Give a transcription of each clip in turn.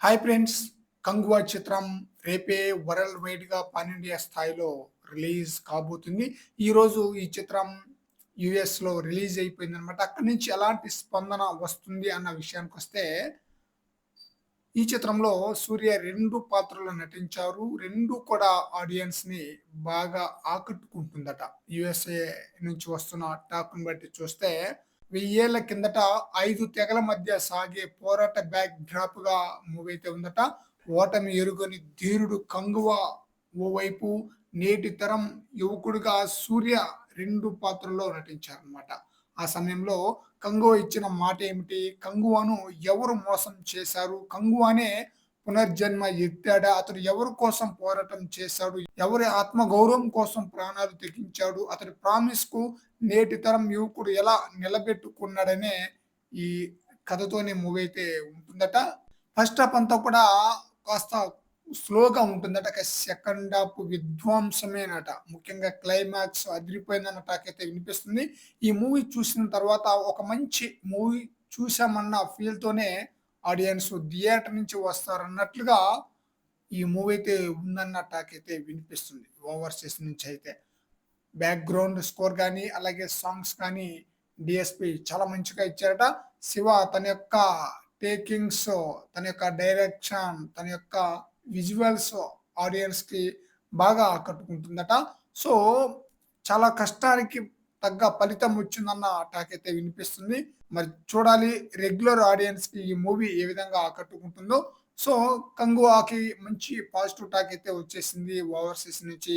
Hi friends Kanguva చిత్రం రేపే world వైడ్గా పాన్ ఇండియా స్థాయిలో రిలీజ్ కాబోతుంది. ఈరోజు ఈ చిత్రం యుఎస్లో రిలీజ్ అయిపోయింది అనమాట అక్కడి నుంచి ఎలాంటి స్పందన వస్తుంది అన్న విషయానికి వస్తే ఈ చిత్రంలో సూర్య రెండు పాత్రలు నటించారు. రెండు కూడా ఆడియన్స్ని బాగా ఆకట్టుకుంటుందట. యుఎస్ఏ నుంచి వస్తున్న టాక్ని బట్టి చూస్తే వెయ్యేళ్ళ కిందట ఐదు తెగల మధ్య సాగే పోరాట బ్యాక్ డ్రాప్గా మూవ్ అయితే ఉందట. ఓటమి ఎరుగని ధీరుడు కంగువ ఓవైపు నేటి తరం యువకుడిగా సూర్య రెండు పాత్రల్లో నటించారనమాట ఆ సమయంలో కంగువ ఇచ్చిన మాట ఏమిటి కంగువను ఎవరు మోసం చేశారు? కంగువానే పునర్జన్మ ఎత్తాడా? అతడు ఎవరి కోసం పోరాటం చేశాడు? ఎవరి ఆత్మ గౌరవం కోసం ప్రాణాలు తెగించాడు? అతడి ప్రామిస్కు నేటి తరం యువకుడు ఎలా నిలబెట్టుకున్నాడనే ఈ కథతోనే మూవీ అయితే ఉంటుందట. ఫస్ట్ హాఫ్ అంతా కూడా కాస్త స్లోగా ఉంటుందట సెకండ్ హాఫ్ విధ్వంసమేనట. ముఖ్యంగా క్లైమాక్స్ అదిరిపోయిందన్నటాకైతే వినిపిస్తుంది. ఈ మూవీ చూసిన తర్వాత ఒక మంచి మూవీ చూసామన్న ఫీల్తోనే ఆడియన్స్ థియేటర్ నుంచి వస్తారన్నట్లుగా ఈ మూవీ అయితే ఉందన్న టాక్ అయితే వినిపిస్తుంది. ఓవర్సీస్ నుంచి అయితే. బ్యాక్గ్రౌండ్ స్కోర్ కానీ అలాగే సాంగ్స్ కానీ డిఎస్పి చాలా మంచిగా ఇచ్చారట. శివ తన యొక్క టేకింగ్స్ తన యొక్క డైరెక్షన్ తన యొక్క విజువల్స్ ఆడియన్స్కి బాగా ఆకట్టుకుంటుందట. సో చాలా కష్టానికి తగ్గ ఫలితం వచ్చిందన్న టాక్ అయితే వినిపిస్తుంది. మరి చూడాలి రెగ్యులర్ ఆడియన్స్కి ఈ మూవీ ఏ విధంగా ఆకట్టుకుంటుందో. సో కంగువాకి మంచి పాజిటివ్ టాక్ అయితే వచ్చేసింది. ఓవర్సీస్ నుంచి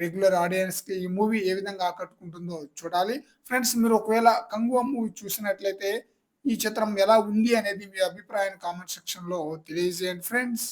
రెగ్యులర్ ఆడియన్స్కి ఈ మూవీ ఏ విధంగా ఆకట్టుకుంటుందో చూడాలి. ఫ్రెండ్స్ మీరు ఒకవేళ కంగువా మూవీ చూసినట్లయితే ఈ చిత్రం ఎలా ఉంది అనేది మీ అభిప్రాయాన్ని కామెంట్ సెక్షన్లో తెలియజేయండి ఫ్రెండ్స్.